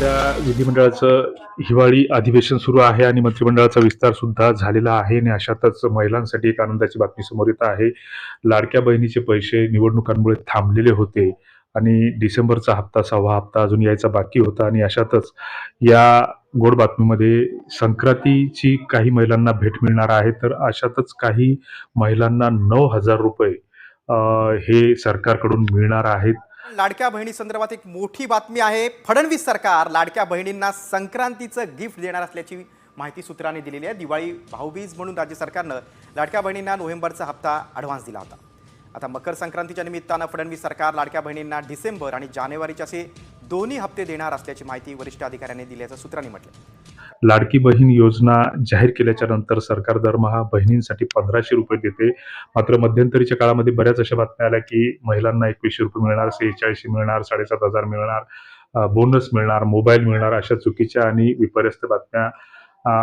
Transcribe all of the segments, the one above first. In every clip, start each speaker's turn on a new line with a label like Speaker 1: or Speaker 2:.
Speaker 1: सध्या विधिमंडळाचं हिवाळी अधिवेशन सुरू आहे आणि मंत्रिमंडळाचा विस्तार सुद्धा झालेला आहे आणि अशातच महिलांसाठी एक आनंदाची बातमी समोर येत आहे. लाडक्या बहिणीचे पैसे निवडणुकांमुळे थांबलेले होते आणि डिसेंबरचा हप्ता सहावा हप्ता अजून यायचा बाकी होता आणि अशातच या गोड बातमीमध्ये संक्रांतीची काही महिलांना भेट मिळणार आहे. तर अशातच काही महिलांना नऊ हजार रुपये हे सरकारकडून मिळणार आहेत.
Speaker 2: लाडक्या बहिणी संदर्भात एक मोठी बातमी आहे. फडणवीस सरकार लाडक्या बहिणींना संक्रांतीचं गिफ्ट देणार असल्याची माहिती सूत्रांनी दिलेली आहे. दिवाळी भाऊबीज म्हणून राज्य सरकारनं लाडक्या बहिणींना नोव्हेंबरचा हप्ता ॲडव्हान्स दिला होता. आता मकर संक्रांतीच्या निमित्तानं फडणवीस सरकार लाडक्या बहिणींना डिसेंबर आणि जानेवारीचे असे दोन्ही हप्ते देणार असल्याची माहिती वरिष्ठ अधिकाऱ्यांनी दिल्याचं सूत्रांनी म्हटलं
Speaker 1: लाडकी बहीण योजना जाहीर केल्याच्यानंतर सरकार दरमहा बहिणींसाठी पंधराशे रुपये देते. मात्र मध्यंतरीच्या काळामध्ये बऱ्याच अशा बातम्या आल्या की महिलांना एकवीसशे रुपये मिळणार सेहेचाळीसशे मिळणार साडेसात हजार मिळणार बोनस मिळणार मोबाईल मिळणार अशा चुकीच्या आणि विपर्यस्त बातम्या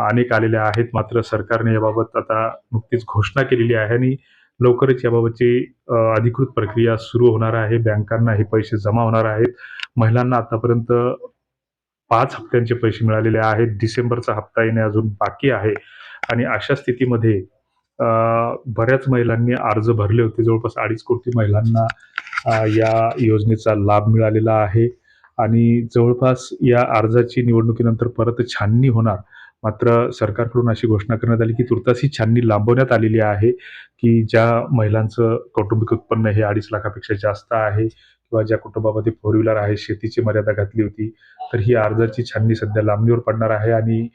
Speaker 1: अनेक आलेल्या आहेत. मात्र सरकारने याबाबत आता नुकतीच घोषणा केलेली आहे आणि लवकरच याबाबतची अधिकृत प्रक्रिया सुरू होणार आहे. बँकांना हे पैसे जमा होणार आहेत. महिलांना आतापर्यंत पाच हप्त्यांचे पैसे मिळालेले आहेत. डिसेंबरचा हप्ता येणे अजून बाकी आहे. आणि अशा स्थितीमध्ये बऱ्याच महिलांनी अर्ज भरले होते. जवळपास अडीच कोटी महिलांना या योजनेचा लाभ मिळालेला आहे. आणि जवळपास या अर्जाची निवडणुकीनंतर परत छाननी होणार. मात्र सरकारकडून अशी घोषणा करण्यात आली की तुर्तास ही छाननी लांबवण्यात आलेली आहे की ज्या महिलांचं कौटुंबिक उत्पन्न हे अडीच लाखापेक्षा जास्त आहे किंवा ज्या कुटुंबामध्ये फोर व्हीलर आहे शेतीची मर्यादा घातली होती तर ही अर्जाची छाननी सध्या लांबणीवर पडणार आहे आणि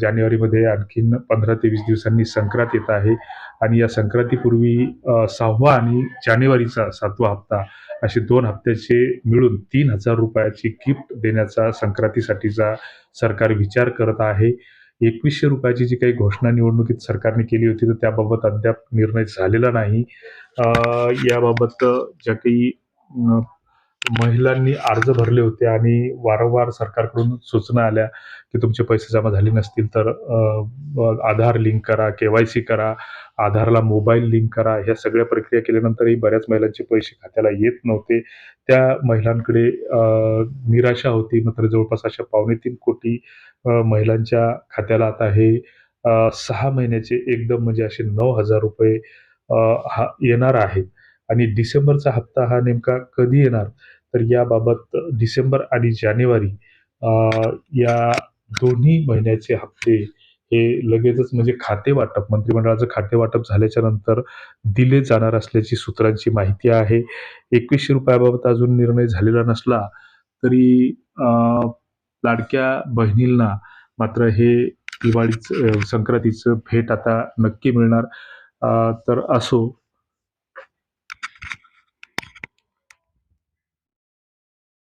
Speaker 1: जानेवारीमध्ये आणखीन पंधरा ते वीस दिवसांनी संक्रांत येत आहे आणि या संक्रांतीपूर्वी सहावा आणि जानेवारीचा सातवा हप्ता असे दोन हप्त्याचे मिळून तीन हजार रुपयाची गिफ्ट देण्याचा संक्रांतीसाठीचा सरकार विचार करत आहे. एकवीसशे रुपयाची जी काही घोषणा निवडणुकीत सरकारने केली होती तर त्याबाबत अद्याप निर्णय झालेला नाही. याबाबत ज्या काही महिलांनी अर्ज भरले होते आणि वारंवार सरकारकडून सूचना आल्या की तुमचे पैसे जमा झाले नसतील तर आधार लिंक करा के वाय सी करा आधारला मोबाईल लिंक करा ह्या सगळ्या प्रक्रिया केल्यानंतरही बऱ्याच महिलांचे पैसे खात्याला येत नव्हते. त्या महिलांकडे निराशा होती. मात्र जवळपास अशा पावणे तीन कोटी महिलांच्या खात्याला आता हे सहा महिन्याचे एकदम म्हणजे असे नऊ हजार रुपये हा येणार आहेत. आणि डिसेंबरचा हप्ता हा नेमका कधी येणार? तर याबाबत डिसेंबर आणि जानेवारी या दोन्ही महिन्याचे हप्ते हे लगेचच म्हणजे खाते वाटप मंत्रिमंडळाचं खाते वाटप झाल्याच्यानंतर दिले जाणार असल्याची सूत्रांची माहिती आहे. एकवीसशे रुपयाबाबत अजून निर्णय झालेला नसला तरी लाडक्या बहिणींना मात्र हे दिवाळीचं संक्रांतीचं भेट आता नक्की मिळणार तर असो.